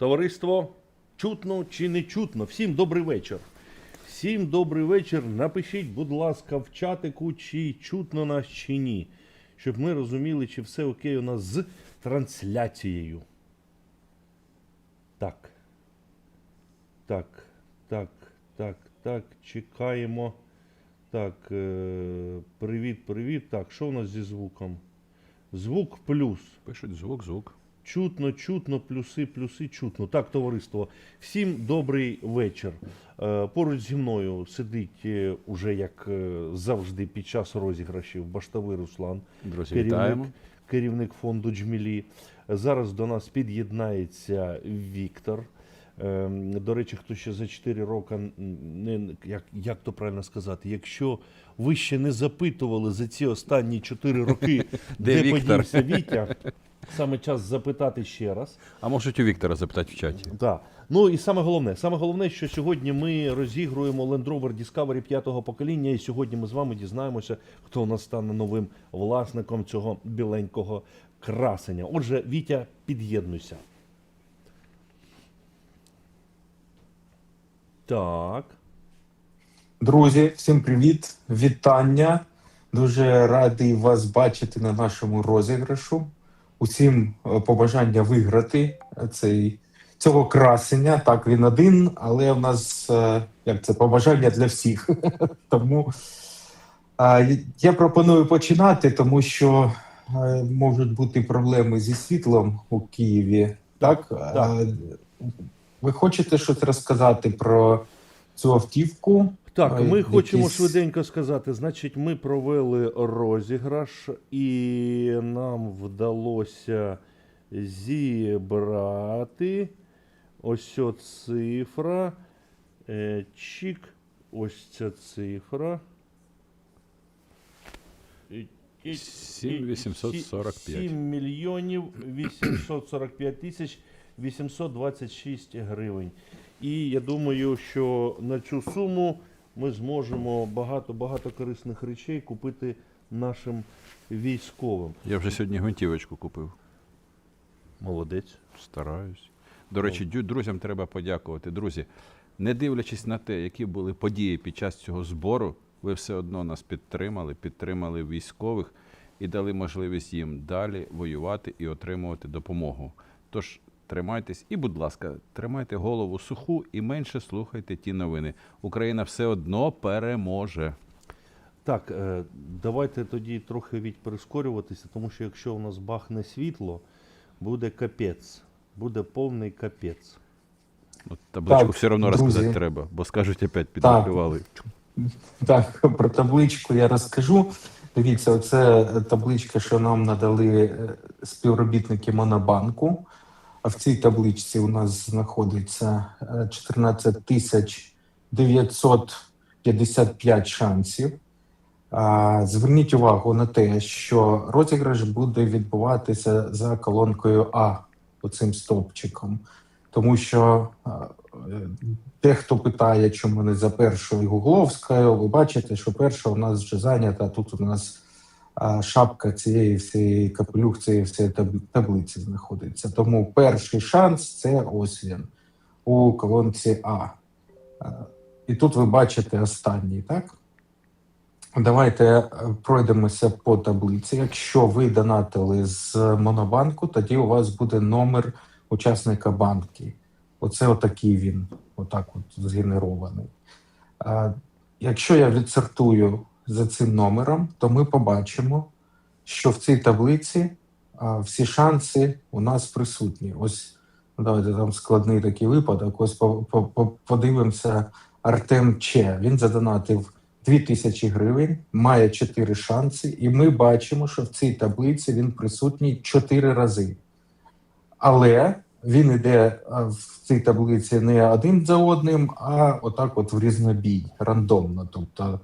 Товариство, чутно чи не чутно? Всім добрий вечір. Всім добрий вечір. Напишіть, будь ласка, в чатику, чи чутно нас, чи ні. Щоб ми розуміли, чи все окей у нас з трансляцією. Так. Так, так, так, так. Чекаємо. Так, е- привіт, привіт. Так, що у нас зі звуком? Звук плюс. Пишуть звук, звук. Чутно, чутно, плюси, плюси, чутно. Так, товариство, всім добрий вечір. Е, Поруч зі мною сидить е, уже як е, завжди під час розіграшів баштовий Руслан, Друзі, керівник, керівник фонду Джмілі. Зараз до нас під'єднається Віктор. До речі, хто ще за 4 роки не як, як то правильно сказати, якщо ви ще не запитували за ці останні 4 роки, Де де Віктор? подівся Вітя, саме час запитати ще раз. А можуть у Віктора запитати в чаті. Так. Ну і саме головне, саме головне, що сьогодні ми розігруємо Land Rover Discovery п'ятого покоління, і сьогодні ми з вами дізнаємося, хто у нас стане новим власником цього біленького красення. Отже, Вітя, під'єднуйся. Так. Друзі, всім привіт, вітання. Дуже радий вас бачити на нашому розіграшу. Усім е, побажання виграти цей, цього красення. Так, він один, але в нас е, як це побажання для всіх. Тому е, я пропоную починати, тому що е, можуть бути проблеми зі світлом у Києві. Так, Так. Е, ви хочете щось розказати про цю автівку? Так, Е, ми хочемо якісь- швиденько сказати. Значить, ми провели розіграш, і нам вдалося зібрати ось ця цифра. Е, Чік, ось ця цифра. І- і- 7845. 7 мільйонів 845 тисяч 826 гривень. І я думаю, що на цю суму ми зможемо багато-багато корисних речей купити нашим військовим. Я вже сьогодні гвинтівочку купив. Молодець. Стараюсь. До речі, дю- друзям треба подякувати. Друзі, не дивлячись на те, які були події під час цього збору, ви все одно нас підтримали, підтримали військових і дали можливість їм далі воювати і отримувати допомогу. Тож тримайтесь і, будь ласка, тримайте голову суху і менше слухайте ті новини. Україна все одно переможе. Так, е, давайте тоді трохи від прискорюватися, тому що якщо у нас бахне світло, буде капець. Буде повний капець. От табличку Так, все одно друзі. розказати треба, бо скажуть опять підрахували. Так, про табличку я розкажу. Дивіться, оце табличка, що нам надали е, співробітники Монобанку. А в цій табличці у нас знаходиться е, 14 тисяч 955 шансів. Зверніть увагу на те, що розіграш буде відбуватися за колонкою А, оцим стовпчиком. Тому що е, е, Дехто питає, чому не за першою гугловською. Ви бачите, що перша у нас вже зайнята. а Тут у нас шапка цієї всієї капелюх цієї всієї таблиці знаходиться. Тому перший шанс це ось він у колонці А. А, І тут ви бачите останній, так? Давайте е, пройдемося по таблиці. Якщо ви донатили з Монобанку, тоді у вас буде номер учасника банки. Оце отакий він, отак от згенерований. Якщо я відсортую за цим номером, то ми побачимо, що в цій таблиці а, всі шанси у нас присутні. Ось ну, давайте там складний такий випадок. Ось по- по- по- подивимося Артем Че. Він задонатив 2000 гривень, має 4 шанси, і ми бачимо, що в цій таблиці він присутній 4 рази. Але він йде в цій таблиці не один за одним, а отак, от в різнобій, рандомно. Тобто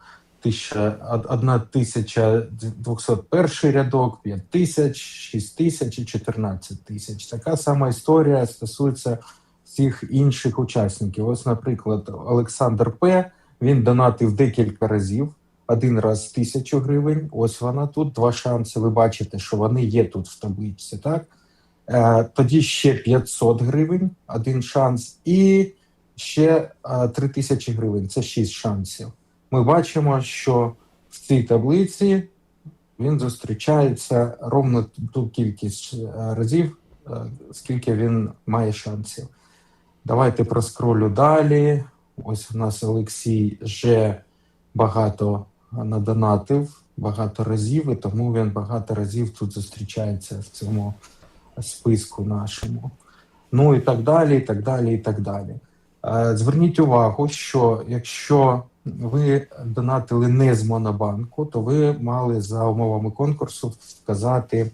тисяча, од- одна тисяча 201 рядок, 5 тисяч, 6 тисяч і 14 тисяч. Така сама історія стосується всіх інших учасників. Ось, наприклад, Олександр П. Він донатив декілька разів. Один раз тисячу гривень. Ось вона тут. Два шанси. Ви бачите, що вони є тут в табличці, так? Е, Тоді ще 500 гривень, один шанс, і ще е, 3 тисячі гривень це 6 шансів. Ми бачимо, що в цій таблиці він зустрічається ровно ту кількість е, разів, е, скільки він має шансів. Давайте проскролю далі. Ось у нас Олексій вже багато надонатив, багато разів, і тому він багато разів тут зустрічається в цьому списку нашому. Ну і так далі, і так далі, і так далі. Е, Зверніть увагу, що якщо ви донатили не з Монобанку, то ви мали за умовами конкурсу вказати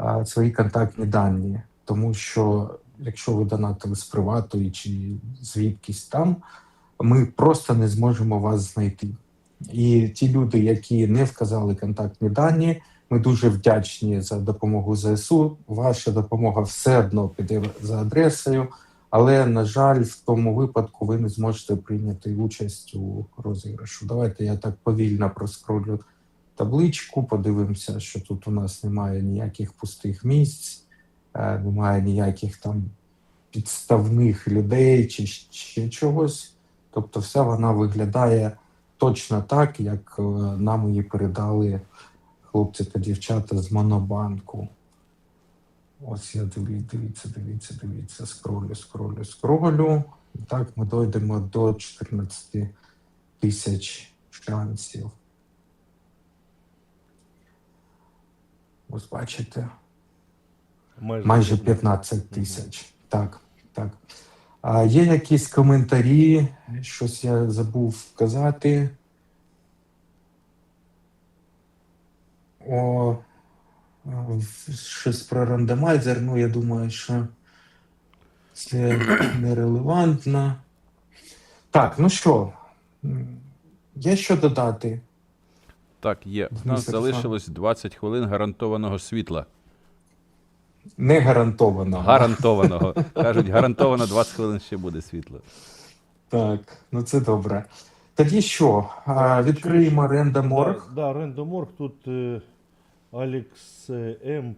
е, свої контактні дані, тому що якщо ви донатили з привату чи звідкись там, ми просто не зможемо вас знайти. І ті люди, які не вказали контактні дані, ми дуже вдячні за допомогу ЗСУ. Ваша допомога все одно піде за адресою, але на жаль, в тому випадку ви не зможете прийняти участь у розіграшу. Давайте я так повільно проскролю табличку, подивимося, що тут у нас немає ніяких пустих місць, е, немає ніяких там підставних людей чи ще чогось. Тобто, вся вона виглядає точно так, як е, нам її передали хлопці та дівчата з Монобанку. Ось я диві- дивіться, дивіться, дивіться, скролю, скролю, скролю. Так ми дійдемо до 14 тисяч шансів. Ось бачите, майже 15 тисяч. Так, так. А є якісь коментарі? Щось я забув вказати. О, щось про рандомайзер. Ну, я думаю, що це нерелевантно. Так, ну що, є що додати? Так, є. У нас залишилось 20 хвилин гарантованого світла. Не гарантовано. Гарантованого. Кажуть, гарантовано 20 хвилин ще буде світло. Так, ну це добре. Тоді що? А, Відкриємо рендоморг. Да, да, рендоморг тут е, Алекс е, М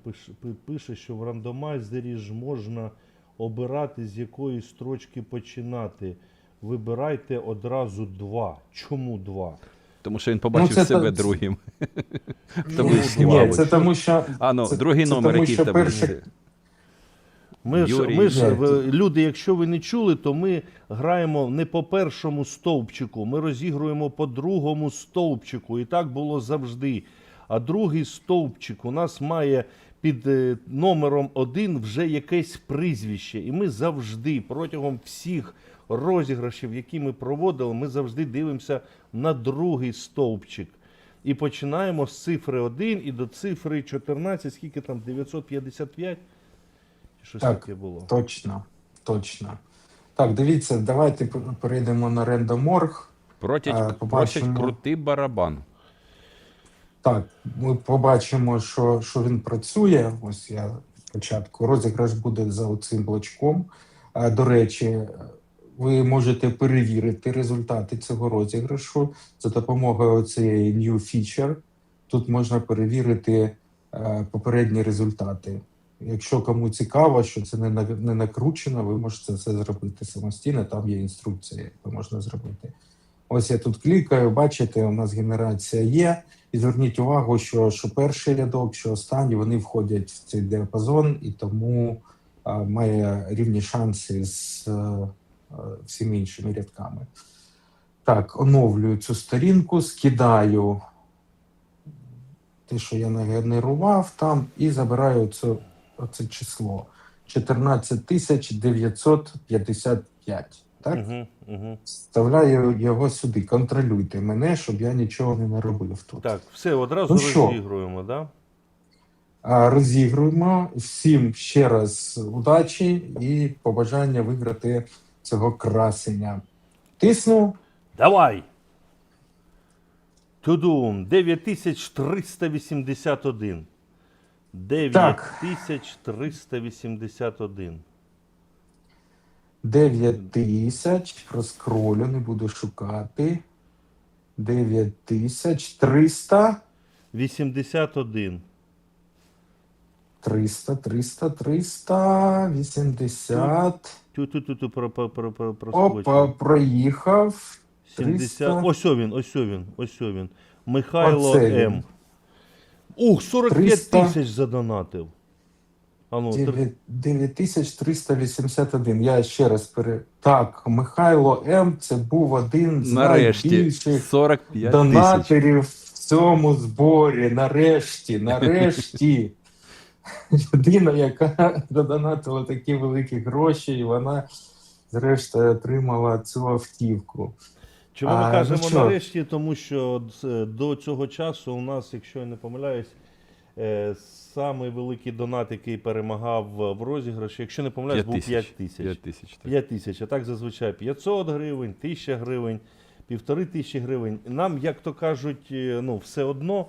пише, що в рандомайзері ж можна обирати, з якої строчки починати. Вибирайте одразу два. Чому два? Тому що він побачив Ну, це себе та- другим. Ну, Ні, це тому, що А ну, це- другий це номер, який в що Ми ж, ми ж люди, якщо ви не чули, то ми граємо не по першому стовпчику, ми розігруємо по другому стовпчику. І так було завжди. А другий стовпчик у нас має під е, номером один вже якесь прізвище. І ми завжди протягом всіх розіграшів, які ми проводили, ми завжди дивимося на другий стовпчик. І починаємо з цифри 1 і до цифри 14, скільки там 955? Чи щось Так. таке було? Точно, точно. Так, дивіться, давайте перейдемо на рендоморг. Просять, А, просять крутий барабан. Так, ми побачимо, що, що він працює. Ось я спочатку. Розіграш буде за цим блочком. До речі, ви можете перевірити результати цього розіграшу за допомогою цієї New Feature. Тут можна перевірити е, попередні результати. Якщо кому цікаво, що це не, на- не накручено, ви можете це зробити самостійно. Там є інструкція, як можна зробити. Ось я тут клікаю, бачите, у нас генерація є. І зверніть увагу, що, що перший рядок, що останній, вони входять в цей діапазон, і тому а, має рівні шанси з е, е, всіми іншими рядками. Так, оновлюю цю сторінку, скидаю те, що я нагенерував там, і забираю це, оце число 14 955. Так? Угу, угу. Вставляю його сюди. Контролюйте мене, щоб я нічого не наробив тут. Так, все, одразу Ну розігруємо, да? Розігруємо. Всім ще раз удачі і побажання виграти цього красення. Тисну. Давай! Тудум, 9381. 9381. 9 тисяч. Розкролю, не буду шукати. 9 тисяч 300. 81. 300, 300, 300, 80. Тю-тю-тю-тю про, про, про, про, проскочив. Опа, проїхав. 70. 300. Ось він, ось він, ось він. Михайло Оце він. М. Ух, 45 300. тисяч задонатив. А ну, тр- 9- 9381. Я ще раз пере... Так, Михайло М. Це був один з Нарешті найбільших 45 тисяч. донаторів в цьому зборі. Нарешті, нарешті. Людина, яка донатила такі великі гроші, і вона зрештою отримала цю автівку. Чому ми А, кажемо ну нарешті? Тому що до цього часу у нас, якщо я не помиляюсь, е, самий великий донат, який перемагав в розіграші, якщо не помиляюсь, був 5 тисяч. 5 тисяч. так. 5 тисяч, а так зазвичай 500 гривень, 1000 гривень, півтори тисячі гривень. Нам, як то кажуть, е, ну, все одно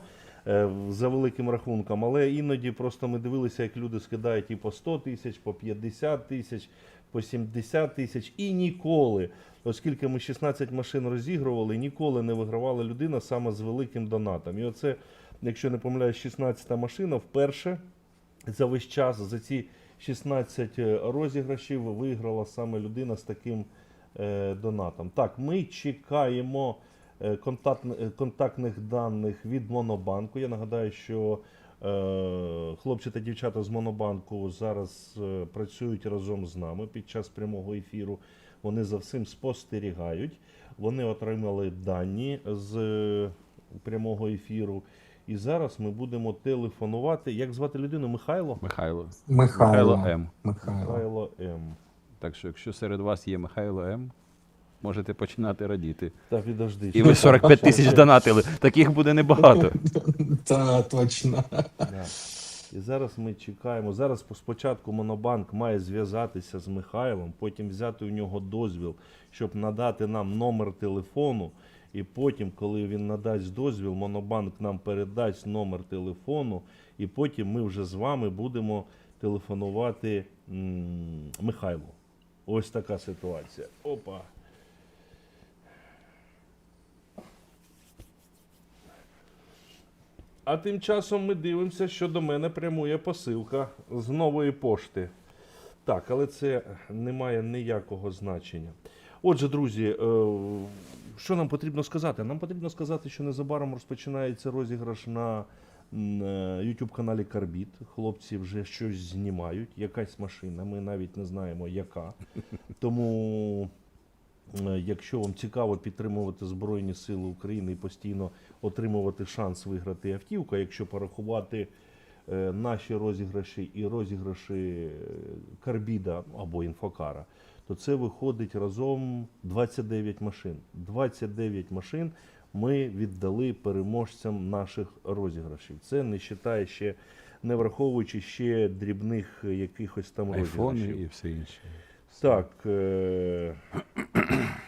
е, за великим рахунком, але іноді просто ми дивилися, як люди скидають і по 100 тисяч, по 50 тисяч, по 70 тисяч, і ніколи, оскільки ми 16 машин розігрували, ніколи не вигравала людина саме з великим донатом. І оце, якщо не помиляюсь, 16 машина вперше за весь час, за ці 16 розіграшів виграла саме людина з таким е, донатом. Так, ми чекаємо е, контакт, е, контактних даних від Монобанку. Я нагадаю, що е, хлопці та дівчата з Монобанку зараз е, працюють разом з нами під час прямого ефіру. Вони за всім спостерігають. Вони отримали дані з е, прямого ефіру. І зараз ми будемо телефонувати. Як звати людину? Михайло? Михайло. Михайло, Михайло М. Михайло. Михайло М. Так що, якщо серед вас є Михайло М, можете починати радіти. Та підожди. І ви 45 тисяч донатили. Таких буде небагато. Та точно. Да. І зараз ми чекаємо. Зараз спочатку Монобанк має зв'язатися з Михайлом, потім взяти у нього дозвіл, щоб надати нам номер телефону. І потім, коли він надасть дозвіл, Монобанк нам передасть номер телефону, і потім ми вже з вами будемо телефонувати Михайлу. Ось така ситуація. Опа. А тим часом ми дивимося, що до мене прямує посилка з нової пошти. Так, але це не має ніякого значення. Отже, друзі, е, що нам потрібно сказати? Нам потрібно сказати, що незабаром розпочинається розіграш на е, YouTube каналі Карбіт. Хлопці вже щось знімають, якась машина, ми навіть не знаємо яка. Тому Е, Якщо вам цікаво підтримувати Збройні Сили України і постійно отримувати шанс виграти автівку, якщо порахувати е, наші розіграші і розіграші Карбіда або Інфокара, то це виходить разом 29 машин. 29 машин ми віддали переможцям наших розіграшів. Це не вважає ще, не враховуючи ще дрібних якихось там Айфони розіграшів. і все інше. Так. Е...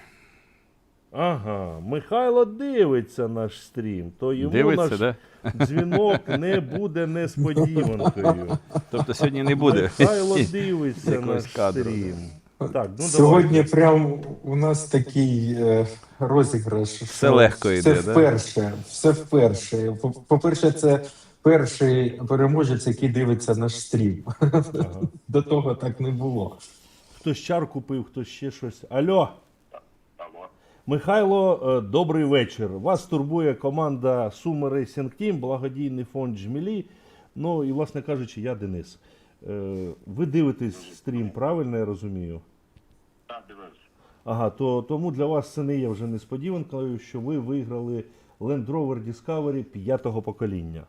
Ага, Михайло дивиться наш стрім, то йому Дивиться, наш да? дзвінок не буде несподіванкою. Тобто сьогодні не буде. Михайло дивиться Якогось наш кадру, стрім. Так, ну Сьогодні давайте. прям у нас такий е, розіграш. Все що легко все йде, да? вперше. Все вперше. По- По-перше, це перший переможець, який дивиться наш стрім. Ага. До того так не було. Хтось чар купив, хтось ще щось. Алло. Михайло, е, добрий вечір. Вас турбує команда Суми Racing Team, благодійний фонд Жмілі. Ну і, власне кажучи, я Денис. Е, Ви дивитесь стрім, правильно я розумію? Так, дивився. Ага, то тому для вас це не є вже несподіванкою, що ви виграли Land Rover Discovery п'ятого покоління.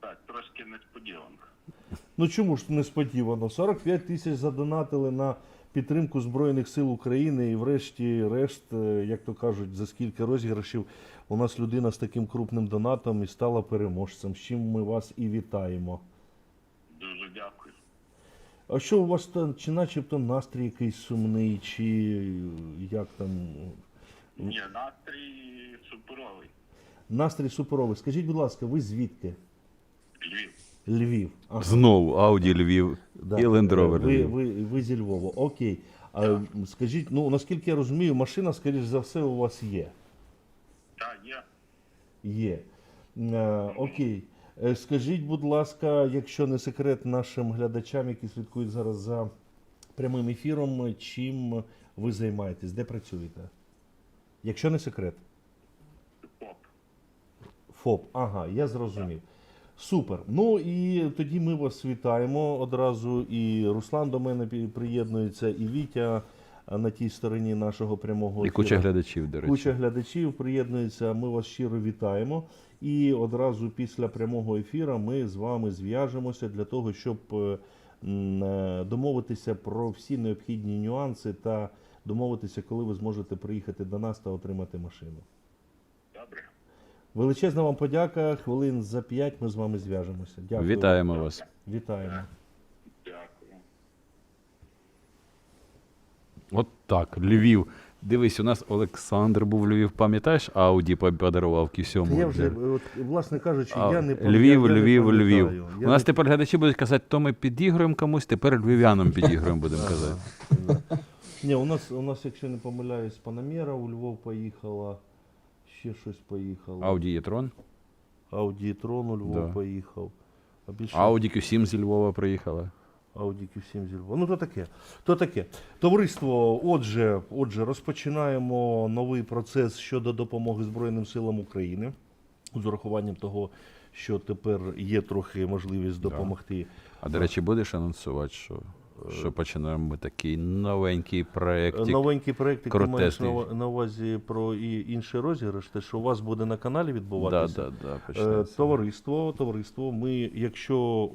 Так, трошки несподіванка. Ну чому ж несподівано? 45 тисяч задонатили на підтримку Збройних сил України і врешті-решт, е, як то кажуть, за скільки розіграшів у нас людина з таким крупним донатом і стала переможцем. З чим ми вас і вітаємо. Дуже дякую. А що у вас там, чи начебто настрій якийсь сумний, чи як там? Ні, настрій суперовий. Настрій суперовий. Скажіть, будь ласка, ви звідки? Львів. Львів. Ага. Знову Audi Львів Да. і Rover Ви, Львів. ви, ви зі Львова. Окей. А, м, скажіть, ну наскільки я розумію, машина, скоріш за все, у вас є. Так, є. Є. Е, окей. Е, Скажіть, будь ласка, якщо не секрет нашим глядачам, які слідкують зараз за прямим ефіром, чим ви займаєтесь, де працюєте? Якщо не секрет. Поп. ФОП, ага, я зрозумів. Супер. Ну і тоді ми вас вітаємо одразу. І Руслан до мене приєднується, і Вітя на тій стороні нашого прямого І куча глядачів, до речі. Куча глядачів приєднується. Ми вас щиро вітаємо. І одразу після прямого ефіру ми з вами зв'яжемося для того, щоб е, е, домовитися про всі необхідні нюанси та домовитися, коли ви зможете приїхати до нас та отримати машину. Добре. Величезна вам подяка. Хвилин за п'ять ми з вами зв'яжемося. Дякую. Вітаємо вас. Вітаємо. От так, Львів. Дивись, у нас Олександр був Львів, пам'ятаєш, Ауді подарував кісьому. я вже, от, власне кажучи, А, я не Львів, я- я не Львів. Львів. Я У нас не- тепер глядачі будуть казати, то ми підігруємо комусь, тепер львів'янам підігруємо, будемо казати. Ні, у нас, у нас, якщо не помиляюсь, Панамера у Львов поїхала, ще щось поїхало. Ауді Є-трон, Audi у Львов Да. поїхав. А більше Ауді Q7 зі Львова приїхала. Audi Q7 зі Ну, то таке. То таке. Товариство, отже, отже, розпочинаємо новий процес щодо допомоги Збройним силам України з урахуванням того, що тепер є трохи можливість допомогти. А до речі, будеш анонсувати, що, що починаємо ми такий новенький проєкт. Новенький проєкт, який маєш на, увазі про і інший розіграш, те, що у вас буде на каналі відбуватися. да, да, Е, почнеться. Товариство, товариство, ми, якщо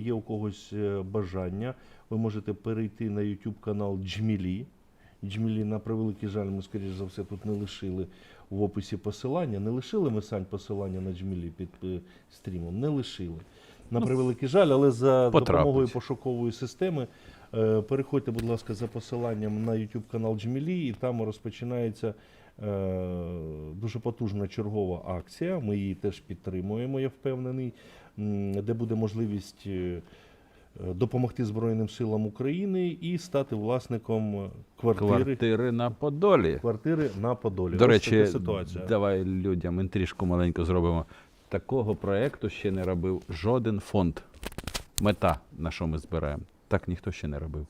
є у когось е, бажання, ви можете перейти на YouTube канал Джмілі. Джмілі, на превеликий жаль, ми, скоріш за все, тут не лишили в описі посилання. Не лишили ми сань посилання на Джмілі під е, стрімом? Не лишили. На превеликий жаль, але за потрапить. допомогою пошукової системи е, переходьте, будь ласка, за посиланням на YouTube канал Джмілі, і там розпочинається е, дуже потужна чергова акція. Ми її теж підтримуємо, я впевнений, де буде можливість е, допомогти Збройним силам України і стати власником квартири, Квартири на Подолі. квартири на Подолі. До Ось речі, ситуація. давай людям інтрижку маленьку зробимо. Такого проєкту ще не робив жоден фонд. Мета, на що ми збираємо. Так ніхто ще не робив.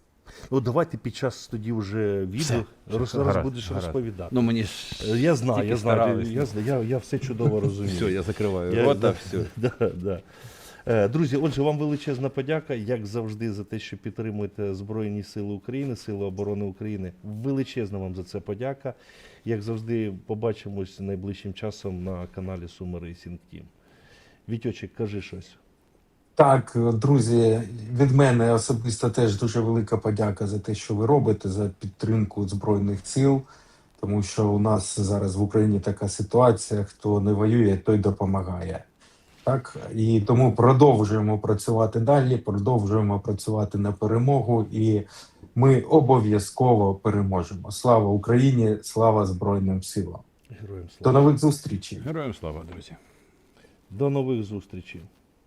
Ну давайте під час тоді вже відео роз, гаразд, будеш гаразд. розповідати. Ну мені ж Е, я знаю, я знаю, старались. я, я, я все чудово розумію. все, я закриваю Я- рота, да, все. Да, да. Е, Друзі, отже, вам величезна подяка, як завжди, за те, що підтримуєте Збройні Сили України, Сили оборони України. Величезна вам за це подяка. Як завжди, побачимось найближчим часом на каналі Racing Team. Вітьочек, кажи щось. Так, друзі, від мене особисто теж дуже велика подяка за те, що ви робите, за підтримку Збройних сил, тому що у нас зараз в Україні така ситуація: хто не воює, той допомагає. Так, і тому продовжуємо працювати далі, продовжуємо працювати на перемогу, і ми обов'язково переможемо. Слава Україні! Слава Збройним силам! Героям До нових зустрічей! Героям слава, друзі. До нових зустрічей.